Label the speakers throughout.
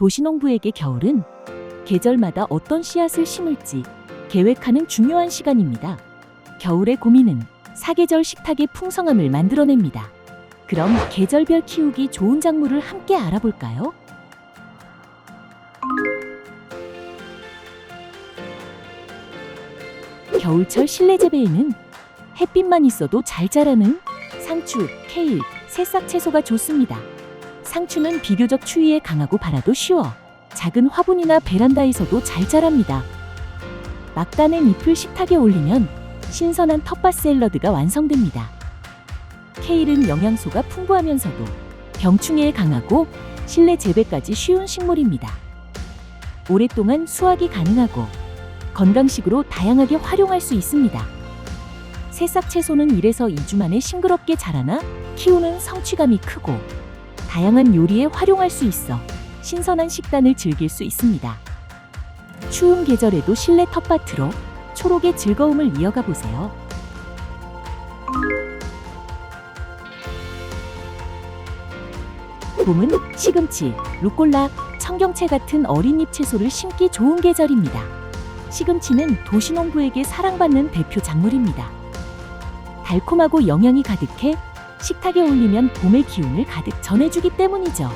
Speaker 1: 도시농부에게 겨울은 계절마다 어떤 씨앗을 심을지 계획하는 중요한 시간입니다. 겨울의 고민은 사계절 식탁의 풍성함을 만들어냅니다. 그럼 계절별 키우기 좋은 작물을 함께 알아볼까요? 겨울철 실내 재배에는 햇빛만 있어도 잘 자라는 상추, 케일, 새싹 채소가 좋습니다. 상추는 비교적 추위에 강하고 발아도 쉬워 작은 화분이나 베란다에서도 잘 자랍니다. 막다는 잎을 식탁에 올리면 신선한 텃밭 샐러드가 완성됩니다. 케일은 영양소가 풍부하면서도 병충해에 강하고 실내 재배까지 쉬운 식물입니다. 오랫동안 수확이 가능하고 건강식으로 다양하게 활용할 수 있습니다. 새싹 채소는 1에서 2주 만에 싱그럽게 자라나 키우는 성취감이 크고 다양한 요리에 활용할 수 있어 신선한 식단을 즐길 수 있습니다. 추운 계절에도 실내 텃밭으로 초록의 즐거움을 이어가 보세요. 봄은 시금치, 루꼴라, 청경채 같은 어린 잎 채소를 심기 좋은 계절입니다. 시금치는 도시농부에게 사랑받는 대표 작물입니다. 달콤하고 영양이 가득해 식탁에 올리면 봄의 기운을 가득 전해주기 때문이죠.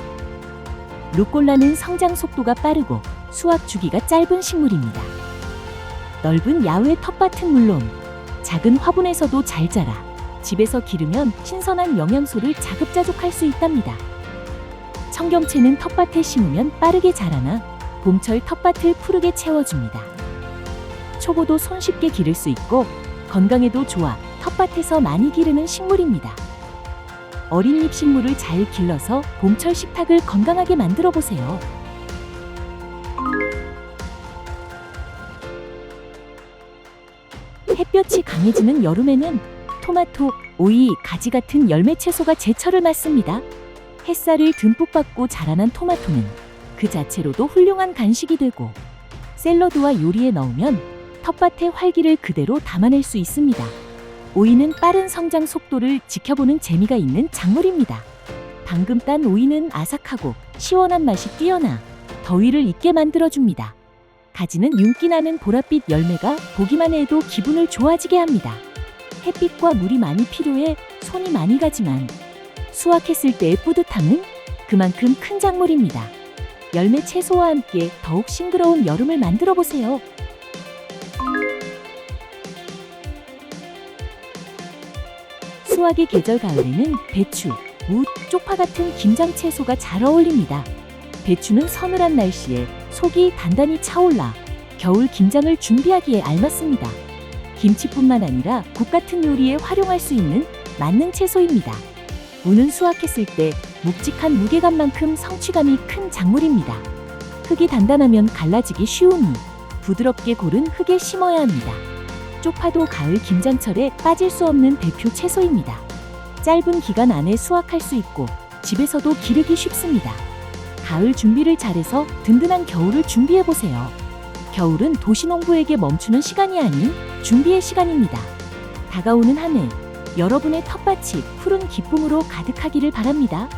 Speaker 1: 루꼴라는 성장 속도가 빠르고 수확 주기가 짧은 식물입니다. 넓은 야외 텃밭은 물론 작은 화분에서도 잘 자라 집에서 기르면 신선한 영양소를 자급자족할 수 있답니다. 청경채는 텃밭에 심으면 빠르게 자라나 봄철 텃밭을 푸르게 채워줍니다. 초보도 손쉽게 기를 수 있고 건강에도 좋아 텃밭에서 많이 기르는 식물입니다. 어린 잎 식물을 잘 길러서 봄철 식탁을 건강하게 만들어 보세요. 햇볕이 강해지는 여름에는 토마토, 오이, 가지 같은 열매 채소가 제철을 맞습니다. 햇살을 듬뿍 받고 자라난 토마토는 그 자체로도 훌륭한 간식이 되고 샐러드와 요리에 넣으면 텃밭의 활기를 그대로 담아낼 수 있습니다. 오이는 빠른 성장 속도를 지켜보는 재미가 있는 작물입니다. 방금 딴 오이는 아삭하고 시원한 맛이 뛰어나 더위를 잊게 만들어줍니다. 가지는 윤기 나는 보랏빛 열매가 보기만 해도 기분을 좋아지게 합니다. 햇빛과 물이 많이 필요해 손이 많이 가지만 수확했을 때의 뿌듯함은 그만큼 큰 작물입니다. 열매 채소와 함께 더욱 싱그러운 여름을 만들어 보세요. 수확의 계절 가을에는 배추, 무, 쪽파 같은 김장 채소가 잘 어울립니다. 배추는 서늘한 날씨에 속이 단단히 차올라 겨울 김장을 준비하기에 알맞습니다. 김치뿐만 아니라 국 같은 요리에 활용할 수 있는 만능 채소입니다. 무는 수확했을 때 묵직한 무게감만큼 성취감이 큰 작물입니다. 흙이 단단하면 갈라지기 쉬우니 부드럽게 고른 흙에 심어야 합니다. 쪽파도 가을 김장철에 빠질 수 없는 대표 채소입니다. 짧은 기간 안에 수확할 수 있고 집에서도 기르기 쉽습니다. 가을 준비를 잘해서 든든한 겨울을 준비해 보세요. 겨울은 도시농부에게 멈추는 시간이 아닌 준비의 시간입니다. 다가오는 한 해, 여러분의 텃밭이 푸른 기쁨으로 가득하기를 바랍니다.